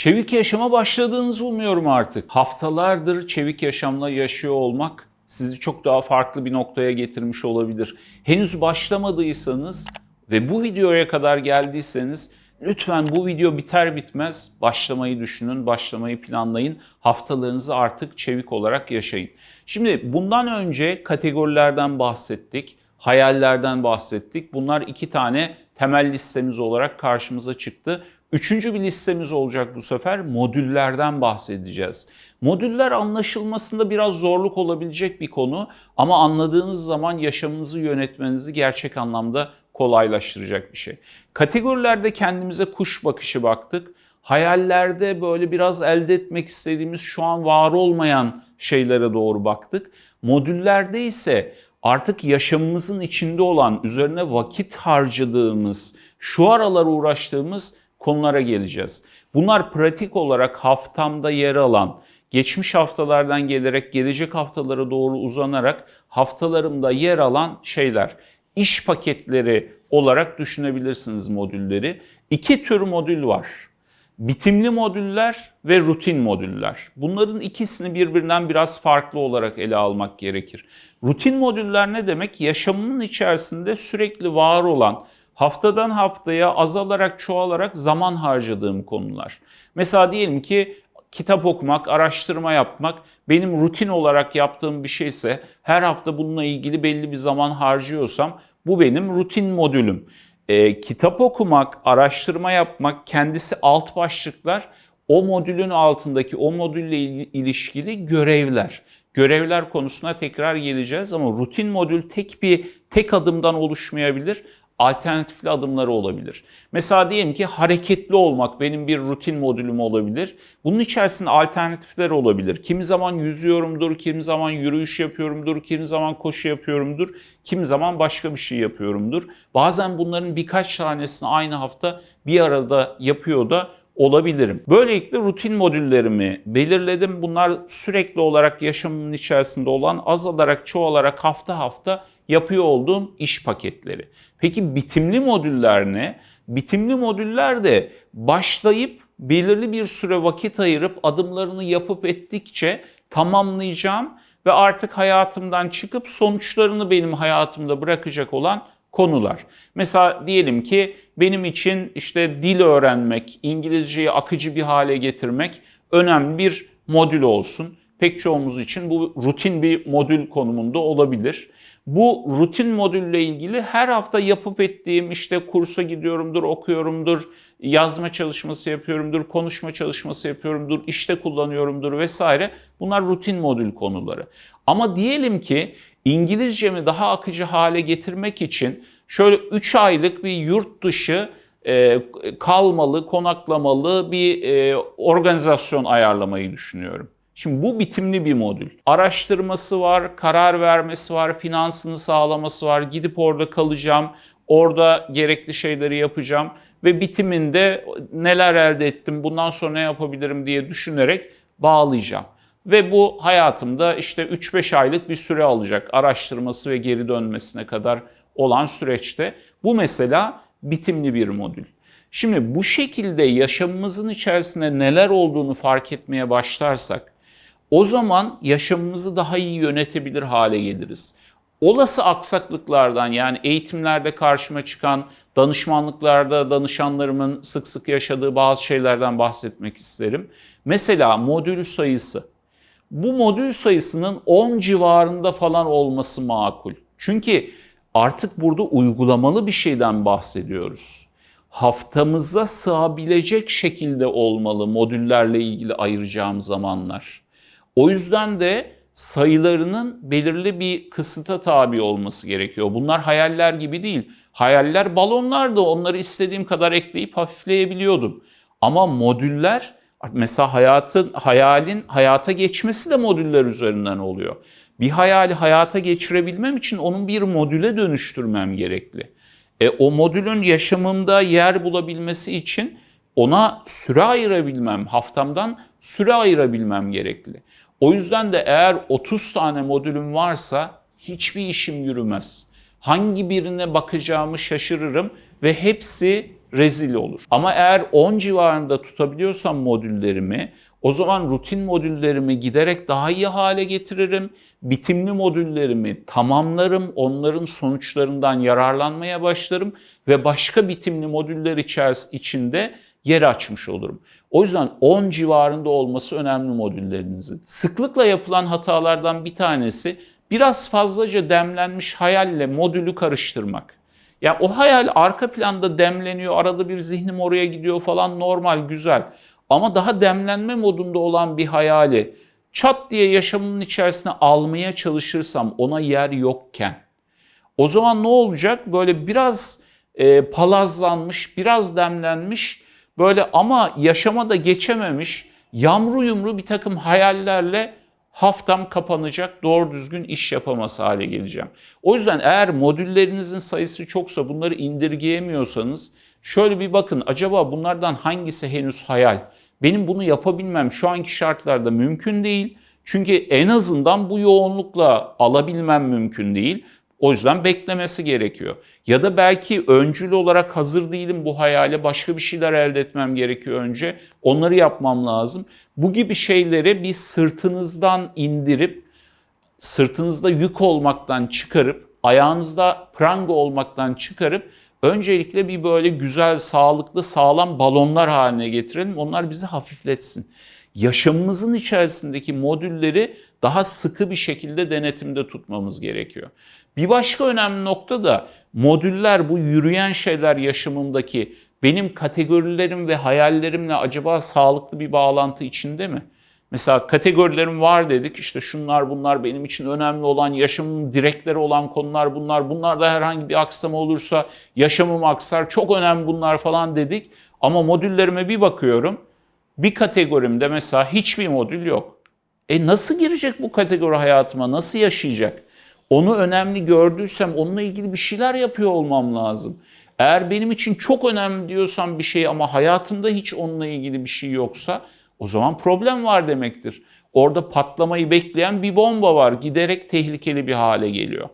Çevik yaşama başladığınızı umuyorum artık. Haftalardır çevik yaşamla yaşıyor olmak sizi çok daha farklı bir noktaya getirmiş olabilir. Henüz başlamadıysanız ve bu videoya kadar geldiyseniz lütfen bu video biter bitmez başlamayı düşünün, başlamayı planlayın. Haftalarınızı artık çevik olarak yaşayın. Şimdi bundan önce kategorilerden bahsettik, hayallerden bahsettik. Bunlar iki tane temel listemiz olarak karşımıza çıktı. Üçüncü bir listemiz olacak bu sefer modüllerden bahsedeceğiz. Modüller anlaşılmasında biraz zorluk olabilecek bir konu ama anladığınız zaman yaşamınızı yönetmenizi gerçek anlamda kolaylaştıracak bir şey. Kategorilerde kendimize kuş bakışı baktık. Hayallerde böyle biraz elde etmek istediğimiz şu an var olmayan şeylere doğru baktık. Modüllerde ise artık yaşamımızın içinde olan, üzerine vakit harcadığımız, şu aralar uğraştığımız konulara geleceğiz. Bunlar pratik olarak haftamda yer alan, geçmiş haftalardan gelerek gelecek haftalara doğru uzanarak haftalarımda yer alan şeyler. İş paketleri olarak düşünebilirsiniz modülleri. İki tür modül var. Bitimli modüller ve rutin modüller. Bunların ikisini birbirinden biraz farklı olarak ele almak gerekir. Rutin modüller ne demek? Yaşamının içerisinde sürekli var olan, haftadan haftaya azalarak çoğalarak zaman harcadığım konular. Mesela diyelim ki kitap okumak, araştırma yapmak benim rutin olarak yaptığım bir şeyse her hafta bununla ilgili belli bir zaman harcıyorsam bu benim rutin modülüm. E, kitap okumak, araştırma yapmak kendisi alt başlıklar o modülün altındaki o modülle ilişkili görevler. Görevler konusuna tekrar geleceğiz ama rutin modül tek bir tek adımdan oluşmayabilir alternatifli adımları olabilir. Mesela diyelim ki hareketli olmak benim bir rutin modülüm olabilir. Bunun içerisinde alternatifler olabilir. Kimi zaman yüzüyorumdur, kimi zaman yürüyüş yapıyorumdur, kimi zaman koşu yapıyorumdur, kimi zaman başka bir şey yapıyorumdur. Bazen bunların birkaç tanesini aynı hafta bir arada yapıyor da olabilirim. Böylelikle rutin modüllerimi belirledim. Bunlar sürekli olarak yaşamımın içerisinde olan azalarak çoğalarak hafta hafta yapıyor olduğum iş paketleri. Peki bitimli modüller ne? Bitimli modüller de başlayıp belirli bir süre vakit ayırıp adımlarını yapıp ettikçe tamamlayacağım ve artık hayatımdan çıkıp sonuçlarını benim hayatımda bırakacak olan konular. Mesela diyelim ki benim için işte dil öğrenmek, İngilizceyi akıcı bir hale getirmek önemli bir modül olsun. Pek çoğumuz için bu rutin bir modül konumunda olabilir. Bu rutin modülle ilgili her hafta yapıp ettiğim işte kursa gidiyorumdur, okuyorumdur, yazma çalışması yapıyorumdur, konuşma çalışması yapıyorumdur, işte kullanıyorumdur vesaire. Bunlar rutin modül konuları. Ama diyelim ki İngilizcemi daha akıcı hale getirmek için şöyle 3 aylık bir yurt dışı e, kalmalı, konaklamalı bir e, organizasyon ayarlamayı düşünüyorum. Şimdi bu bitimli bir modül. Araştırması var, karar vermesi var, finansını sağlaması var. Gidip orada kalacağım, orada gerekli şeyleri yapacağım ve bitiminde neler elde ettim, bundan sonra ne yapabilirim diye düşünerek bağlayacağım. Ve bu hayatımda işte 3-5 aylık bir süre alacak araştırması ve geri dönmesine kadar olan süreçte. Bu mesela bitimli bir modül. Şimdi bu şekilde yaşamımızın içerisinde neler olduğunu fark etmeye başlarsak o zaman yaşamımızı daha iyi yönetebilir hale geliriz. Olası aksaklıklardan yani eğitimlerde karşıma çıkan danışmanlıklarda danışanlarımın sık sık yaşadığı bazı şeylerden bahsetmek isterim. Mesela modül sayısı. Bu modül sayısının 10 civarında falan olması makul. Çünkü artık burada uygulamalı bir şeyden bahsediyoruz. Haftamıza sığabilecek şekilde olmalı modüllerle ilgili ayıracağım zamanlar. O yüzden de sayılarının belirli bir kısıta tabi olması gerekiyor. Bunlar hayaller gibi değil. Hayaller balonlardı. Onları istediğim kadar ekleyip hafifleyebiliyordum. Ama modüller mesela hayatın hayalin hayata geçmesi de modüller üzerinden oluyor. Bir hayali hayata geçirebilmem için onun bir modüle dönüştürmem gerekli. E, o modülün yaşamımda yer bulabilmesi için ona süre ayırabilmem, haftamdan süre ayırabilmem gerekli. O yüzden de eğer 30 tane modülüm varsa hiçbir işim yürümez. Hangi birine bakacağımı şaşırırım ve hepsi rezil olur. Ama eğer 10 civarında tutabiliyorsam modüllerimi o zaman rutin modüllerimi giderek daha iyi hale getiririm. Bitimli modüllerimi tamamlarım, onların sonuçlarından yararlanmaya başlarım ve başka bitimli modüller içeris içinde yer açmış olurum. O yüzden 10 civarında olması önemli modüllerinizin. Sıklıkla yapılan hatalardan bir tanesi biraz fazlaca demlenmiş hayalle modülü karıştırmak. Ya o hayal arka planda demleniyor, arada bir zihnim oraya gidiyor falan normal, güzel. Ama daha demlenme modunda olan bir hayali çat diye yaşamımın içerisine almaya çalışırsam ona yer yokken o zaman ne olacak? Böyle biraz e, palazlanmış, biraz demlenmiş böyle ama yaşama da geçememiş yamru yumru bir takım hayallerle haftam kapanacak, doğru düzgün iş yapamaz hale geleceğim. O yüzden eğer modüllerinizin sayısı çoksa bunları indirgeyemiyorsanız şöyle bir bakın acaba bunlardan hangisi henüz hayal? Benim bunu yapabilmem şu anki şartlarda mümkün değil. Çünkü en azından bu yoğunlukla alabilmem mümkün değil. O yüzden beklemesi gerekiyor. Ya da belki öncül olarak hazır değilim bu hayale başka bir şeyler elde etmem gerekiyor önce. Onları yapmam lazım. Bu gibi şeyleri bir sırtınızdan indirip sırtınızda yük olmaktan çıkarıp ayağınızda pranga olmaktan çıkarıp öncelikle bir böyle güzel, sağlıklı, sağlam balonlar haline getirelim. Onlar bizi hafifletsin. Yaşamımızın içerisindeki modülleri daha sıkı bir şekilde denetimde tutmamız gerekiyor. Bir başka önemli nokta da modüller bu yürüyen şeyler yaşamımdaki benim kategorilerim ve hayallerimle acaba sağlıklı bir bağlantı içinde mi? Mesela kategorilerim var dedik işte şunlar bunlar benim için önemli olan yaşamın direkleri olan konular bunlar. Bunlarda herhangi bir aksama olursa yaşamım aksar çok önemli bunlar falan dedik. Ama modüllerime bir bakıyorum bir kategorimde mesela hiçbir modül yok. E nasıl girecek bu kategori hayatıma nasıl yaşayacak? Onu önemli gördüysem onunla ilgili bir şeyler yapıyor olmam lazım. Eğer benim için çok önemli diyorsam bir şey ama hayatımda hiç onunla ilgili bir şey yoksa o zaman problem var demektir. Orada patlamayı bekleyen bir bomba var. Giderek tehlikeli bir hale geliyor.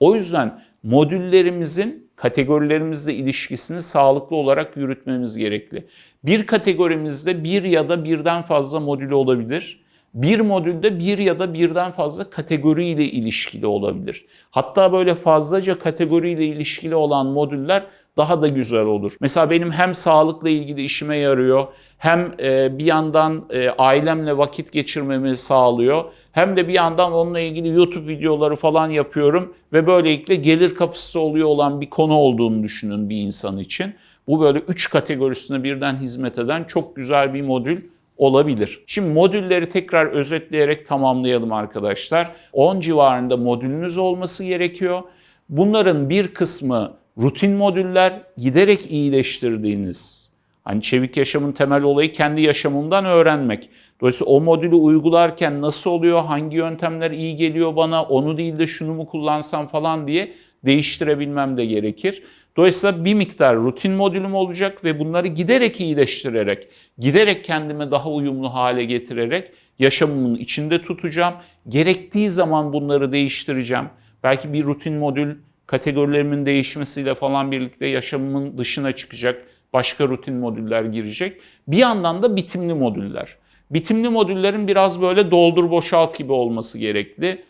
O yüzden modüllerimizin kategorilerimizle ilişkisini sağlıklı olarak yürütmemiz gerekli. Bir kategorimizde bir ya da birden fazla modül olabilir. Bir modülde bir ya da birden fazla kategoriyle ilişkili olabilir. Hatta böyle fazlaca kategoriyle ilişkili olan modüller daha da güzel olur. Mesela benim hem sağlıkla ilgili işime yarıyor, hem e, bir yandan e, ailemle vakit geçirmemi sağlıyor, hem de bir yandan onunla ilgili YouTube videoları falan yapıyorum ve böylelikle gelir kapısı oluyor olan bir konu olduğunu düşünün bir insan için. Bu böyle üç kategorisine birden hizmet eden çok güzel bir modül olabilir. Şimdi modülleri tekrar özetleyerek tamamlayalım arkadaşlar. 10 civarında modülünüz olması gerekiyor. Bunların bir kısmı rutin modüller, giderek iyileştirdiğiniz. Hani çevik yaşamın temel olayı kendi yaşamımdan öğrenmek. Dolayısıyla o modülü uygularken nasıl oluyor, hangi yöntemler iyi geliyor bana, onu değil de şunu mu kullansam falan diye değiştirebilmem de gerekir. Dolayısıyla bir miktar rutin modülüm olacak ve bunları giderek iyileştirerek, giderek kendime daha uyumlu hale getirerek yaşamımın içinde tutacağım. Gerektiği zaman bunları değiştireceğim. Belki bir rutin modül kategorilerimin değişmesiyle falan birlikte yaşamımın dışına çıkacak. Başka rutin modüller girecek. Bir yandan da bitimli modüller. Bitimli modüllerin biraz böyle doldur boşalt gibi olması gerekli.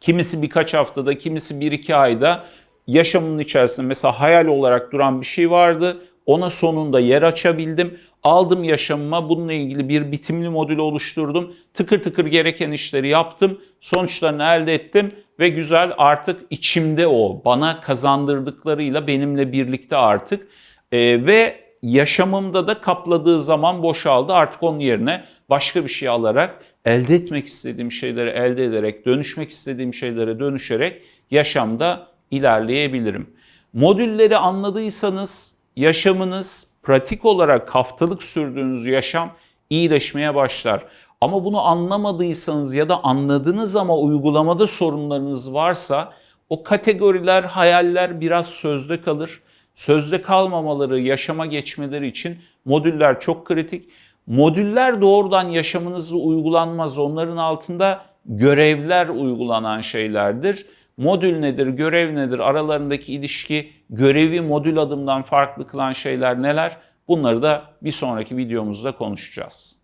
Kimisi birkaç haftada, kimisi bir iki ayda yaşamın içerisinde mesela hayal olarak duran bir şey vardı. Ona sonunda yer açabildim. Aldım yaşamıma bununla ilgili bir bitimli modül oluşturdum. Tıkır tıkır gereken işleri yaptım. Sonuçlarını elde ettim ve güzel artık içimde o bana kazandırdıklarıyla benimle birlikte artık ee, ve yaşamımda da kapladığı zaman boşaldı. Artık onun yerine başka bir şey alarak elde etmek istediğim şeyleri elde ederek, dönüşmek istediğim şeylere dönüşerek yaşamda ilerleyebilirim. Modülleri anladıysanız yaşamınız pratik olarak haftalık sürdüğünüz yaşam iyileşmeye başlar. Ama bunu anlamadıysanız ya da anladınız ama uygulamada sorunlarınız varsa o kategoriler, hayaller biraz sözde kalır. Sözde kalmamaları, yaşama geçmeleri için modüller çok kritik. Modüller doğrudan yaşamınızda uygulanmaz. Onların altında görevler uygulanan şeylerdir. Modül nedir, görev nedir, aralarındaki ilişki, görevi modül adımdan farklı kılan şeyler neler? Bunları da bir sonraki videomuzda konuşacağız.